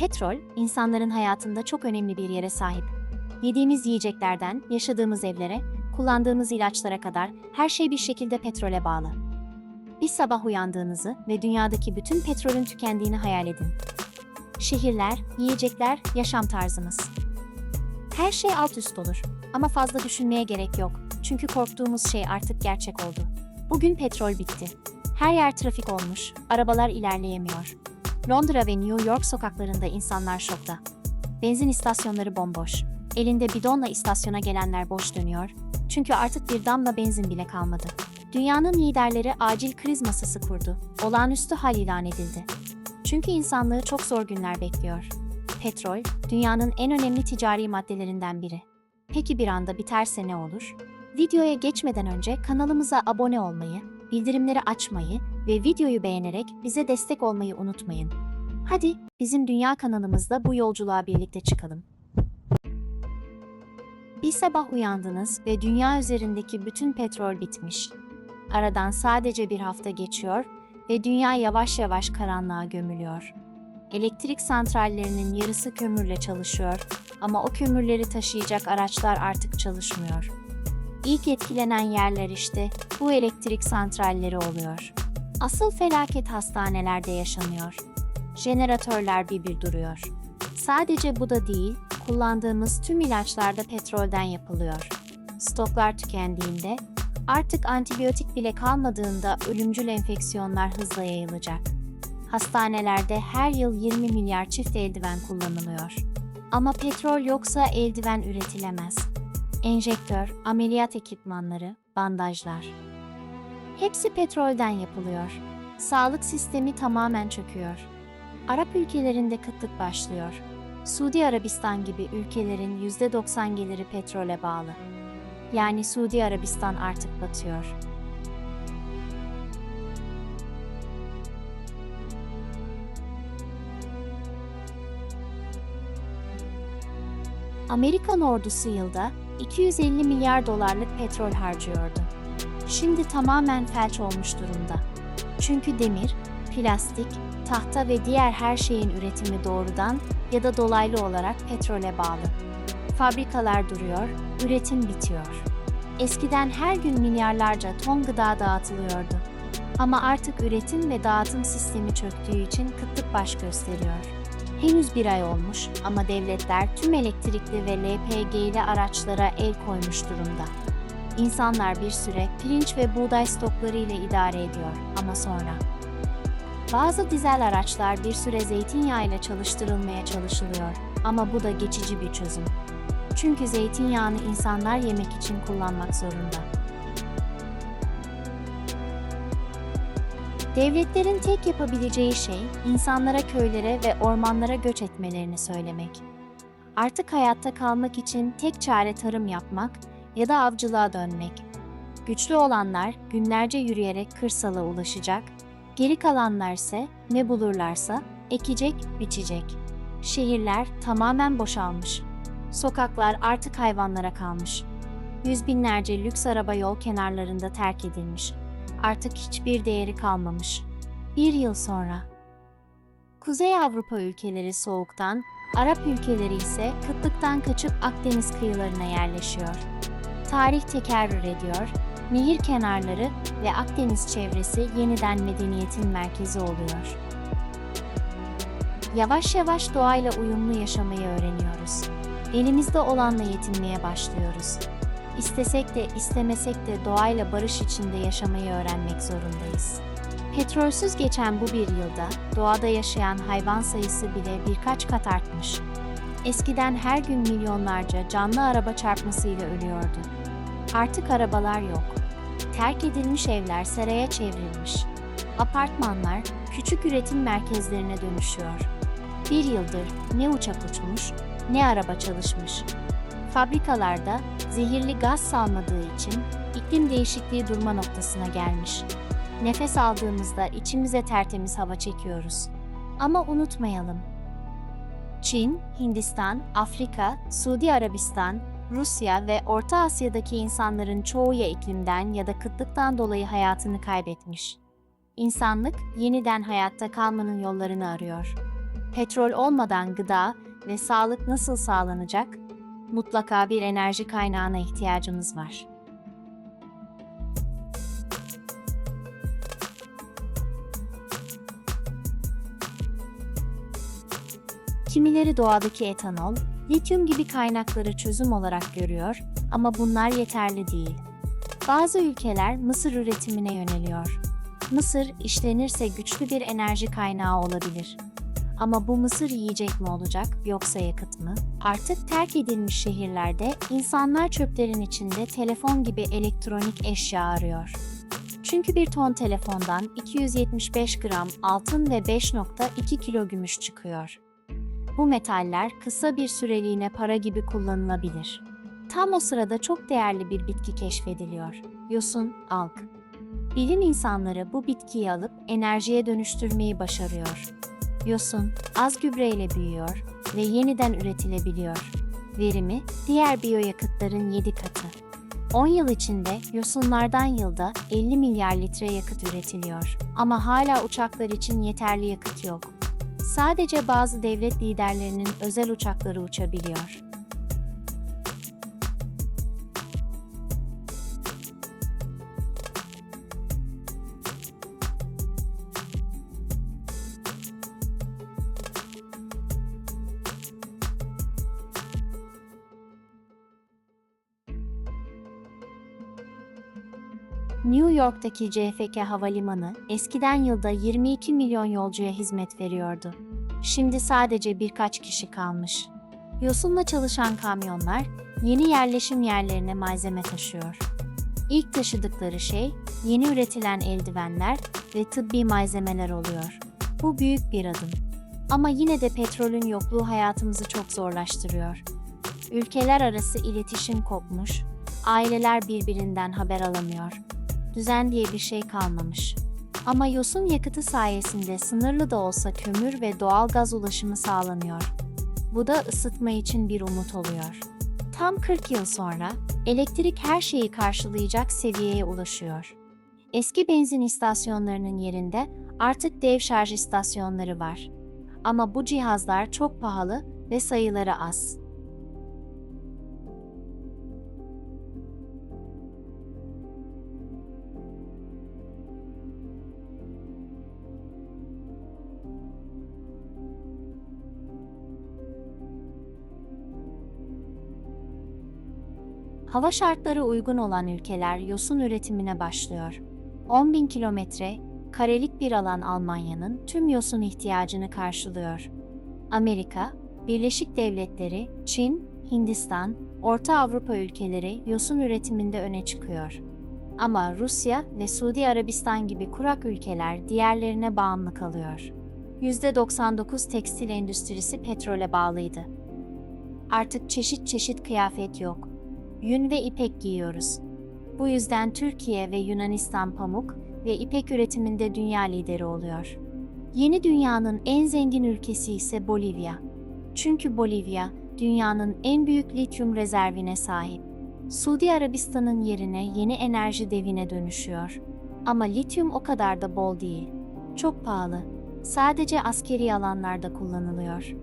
Petrol, insanların hayatında çok önemli bir yere sahip. Yediğimiz yiyeceklerden, yaşadığımız evlere, kullandığımız ilaçlara kadar her şey bir şekilde petrole bağlı. Bir sabah uyandığınızı ve dünyadaki bütün petrolün tükendiğini hayal edin. Şehirler, yiyecekler, yaşam tarzımız. Her şey alt üst olur ama fazla düşünmeye gerek yok. Çünkü korktuğumuz şey artık gerçek oldu. Bugün petrol bitti. Her yer trafik olmuş, arabalar ilerleyemiyor. Londra ve New York sokaklarında insanlar şokta. Benzin istasyonları bomboş. Elinde bidonla istasyona gelenler boş dönüyor. Çünkü artık bir damla benzin bile kalmadı. Dünyanın liderleri acil kriz masası kurdu. Olağanüstü hal ilan edildi. Çünkü insanlığı çok zor günler bekliyor. Petrol, dünyanın en önemli ticari maddelerinden biri. Peki bir anda biterse ne olur? Videoya geçmeden önce kanalımıza abone olmayı, bildirimleri açmayı ve videoyu beğenerek bize destek olmayı unutmayın. Hadi bizim dünya kanalımızda bu yolculuğa birlikte çıkalım. Bir sabah uyandınız ve dünya üzerindeki bütün petrol bitmiş. Aradan sadece bir hafta geçiyor ve dünya yavaş yavaş karanlığa gömülüyor. Elektrik santrallerinin yarısı kömürle çalışıyor ama o kömürleri taşıyacak araçlar artık çalışmıyor. İlk etkilenen yerler işte bu elektrik santralleri oluyor. Asıl felaket hastanelerde yaşanıyor. Jeneratörler bir bir duruyor. Sadece bu da değil, kullandığımız tüm ilaçlar da petrolden yapılıyor. Stoklar tükendiğinde, artık antibiyotik bile kalmadığında ölümcül enfeksiyonlar hızla yayılacak. Hastanelerde her yıl 20 milyar çift eldiven kullanılıyor. Ama petrol yoksa eldiven üretilemez. Enjektör, ameliyat ekipmanları, bandajlar. Hepsi petrolden yapılıyor. Sağlık sistemi tamamen çöküyor. Arap ülkelerinde kıtlık başlıyor. Suudi Arabistan gibi ülkelerin %90 geliri petrole bağlı. Yani Suudi Arabistan artık batıyor. Amerikan ordusu yılda 250 milyar dolarlık petrol harcıyordu. Şimdi tamamen felç olmuş durumda. Çünkü demir, plastik, tahta ve diğer her şeyin üretimi doğrudan ya da dolaylı olarak petrole bağlı. Fabrikalar duruyor, üretim bitiyor. Eskiden her gün milyarlarca ton gıda dağıtılıyordu. Ama artık üretim ve dağıtım sistemi çöktüğü için kıtlık baş gösteriyor. Henüz bir ay olmuş ama devletler tüm elektrikli ve LPG'li araçlara el koymuş durumda. İnsanlar bir süre pirinç ve buğday stokları ile idare ediyor ama sonra. Bazı dizel araçlar bir süre zeytinyağı ile çalıştırılmaya çalışılıyor ama bu da geçici bir çözüm. Çünkü zeytinyağını insanlar yemek için kullanmak zorunda. Devletlerin tek yapabileceği şey insanlara köylere ve ormanlara göç etmelerini söylemek. Artık hayatta kalmak için tek çare tarım yapmak ya da avcılığa dönmek. Güçlü olanlar günlerce yürüyerek kırsala ulaşacak, geri kalanlar ise ne bulurlarsa ekecek, biçecek. Şehirler tamamen boşalmış. Sokaklar artık hayvanlara kalmış. Yüz binlerce lüks araba yol kenarlarında terk edilmiş. Artık hiçbir değeri kalmamış. Bir yıl sonra. Kuzey Avrupa ülkeleri soğuktan, Arap ülkeleri ise kıtlıktan kaçıp Akdeniz kıyılarına yerleşiyor. Tarih tekerrür ediyor, nehir kenarları ve Akdeniz çevresi yeniden medeniyetin merkezi oluyor. Yavaş yavaş doğayla uyumlu yaşamayı öğreniyoruz. Elimizde olanla yetinmeye başlıyoruz. İstesek de istemesek de doğayla barış içinde yaşamayı öğrenmek zorundayız. Petrolsüz geçen bu bir yılda doğada yaşayan hayvan sayısı bile birkaç kat artmış. Eskiden her gün milyonlarca canlı araba çarpmasıyla ölüyordu. Artık arabalar yok. Terk edilmiş evler seraya çevrilmiş. Apartmanlar küçük üretim merkezlerine dönüşüyor. Bir yıldır ne uçak uçmuş, ne araba çalışmış. Fabrikalarda zehirli gaz salmadığı için iklim değişikliği durma noktasına gelmiş. Nefes aldığımızda içimize tertemiz hava çekiyoruz. Ama unutmayalım. Çin, Hindistan, Afrika, Suudi Arabistan, Rusya ve Orta Asya'daki insanların çoğu ya iklimden ya da kıtlıktan dolayı hayatını kaybetmiş. İnsanlık yeniden hayatta kalmanın yollarını arıyor. Petrol olmadan gıda ve sağlık nasıl sağlanacak? Mutlaka bir enerji kaynağına ihtiyacımız var. Kimileri doğadaki etanol, lityum gibi kaynakları çözüm olarak görüyor ama bunlar yeterli değil. Bazı ülkeler mısır üretimine yöneliyor. Mısır işlenirse güçlü bir enerji kaynağı olabilir. Ama bu mısır yiyecek mi olacak yoksa yakıt mı? Artık terk edilmiş şehirlerde insanlar çöplerin içinde telefon gibi elektronik eşya arıyor. Çünkü bir ton telefondan 275 gram altın ve 5.2 kilo gümüş çıkıyor. Bu metaller kısa bir süreliğine para gibi kullanılabilir. Tam o sırada çok değerli bir bitki keşfediliyor. Yosun, alg. Bilim insanları bu bitkiyi alıp enerjiye dönüştürmeyi başarıyor. Yosun, az gübreyle büyüyor ve yeniden üretilebiliyor. Verimi, diğer biyoyakıtların 7 katı. 10 yıl içinde yosunlardan yılda 50 milyar litre yakıt üretiliyor. Ama hala uçaklar için yeterli yakıt yok. Sadece bazı devlet liderlerinin özel uçakları uçabiliyor. New York'taki JFK Havalimanı eskiden yılda 22 milyon yolcuya hizmet veriyordu. Şimdi sadece birkaç kişi kalmış. Yosunla çalışan kamyonlar yeni yerleşim yerlerine malzeme taşıyor. İlk taşıdıkları şey yeni üretilen eldivenler ve tıbbi malzemeler oluyor. Bu büyük bir adım. Ama yine de petrolün yokluğu hayatımızı çok zorlaştırıyor. Ülkeler arası iletişim kopmuş, aileler birbirinden haber alamıyor. Düzen diye bir şey kalmamış. Ama yosun yakıtı sayesinde sınırlı da olsa kömür ve doğal gaz ulaşımı sağlanıyor. Bu da ısıtma için bir umut oluyor. Tam 40 yıl sonra elektrik her şeyi karşılayacak seviyeye ulaşıyor. Eski benzin istasyonlarının yerinde artık dev şarj istasyonları var. Ama bu cihazlar çok pahalı ve sayıları az. Hava şartları uygun olan ülkeler yosun üretimine başlıyor. 10.000 kilometre karelik bir alan Almanya'nın tüm yosun ihtiyacını karşılıyor. Amerika, Birleşik Devletleri, Çin, Hindistan, Orta Avrupa ülkeleri yosun üretiminde öne çıkıyor. Ama Rusya ve Suudi Arabistan gibi kurak ülkeler diğerlerine bağımlı kalıyor. %99 tekstil endüstrisi petrole bağlıydı. Artık çeşit çeşit kıyafet yok yün ve ipek giyiyoruz. Bu yüzden Türkiye ve Yunanistan pamuk ve ipek üretiminde dünya lideri oluyor. Yeni dünyanın en zengin ülkesi ise Bolivya. Çünkü Bolivya dünyanın en büyük lityum rezervine sahip. Suudi Arabistan'ın yerine yeni enerji devine dönüşüyor. Ama lityum o kadar da bol değil. Çok pahalı. Sadece askeri alanlarda kullanılıyor.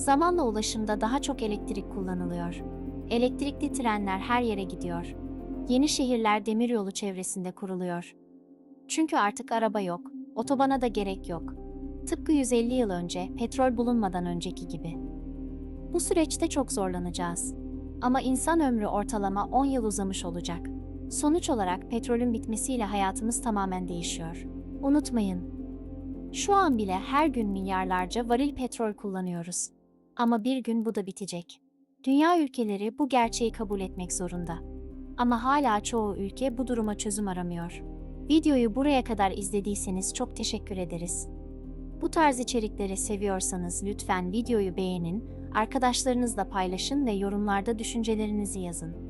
Zamanla ulaşımda daha çok elektrik kullanılıyor. Elektrikli trenler her yere gidiyor. Yeni şehirler demiryolu çevresinde kuruluyor. Çünkü artık araba yok, otobana da gerek yok. Tıpkı 150 yıl önce petrol bulunmadan önceki gibi. Bu süreçte çok zorlanacağız. Ama insan ömrü ortalama 10 yıl uzamış olacak. Sonuç olarak petrolün bitmesiyle hayatımız tamamen değişiyor. Unutmayın, şu an bile her gün milyarlarca varil petrol kullanıyoruz. Ama bir gün bu da bitecek. Dünya ülkeleri bu gerçeği kabul etmek zorunda. Ama hala çoğu ülke bu duruma çözüm aramıyor. Videoyu buraya kadar izlediyseniz çok teşekkür ederiz. Bu tarz içerikleri seviyorsanız lütfen videoyu beğenin, arkadaşlarınızla paylaşın ve yorumlarda düşüncelerinizi yazın.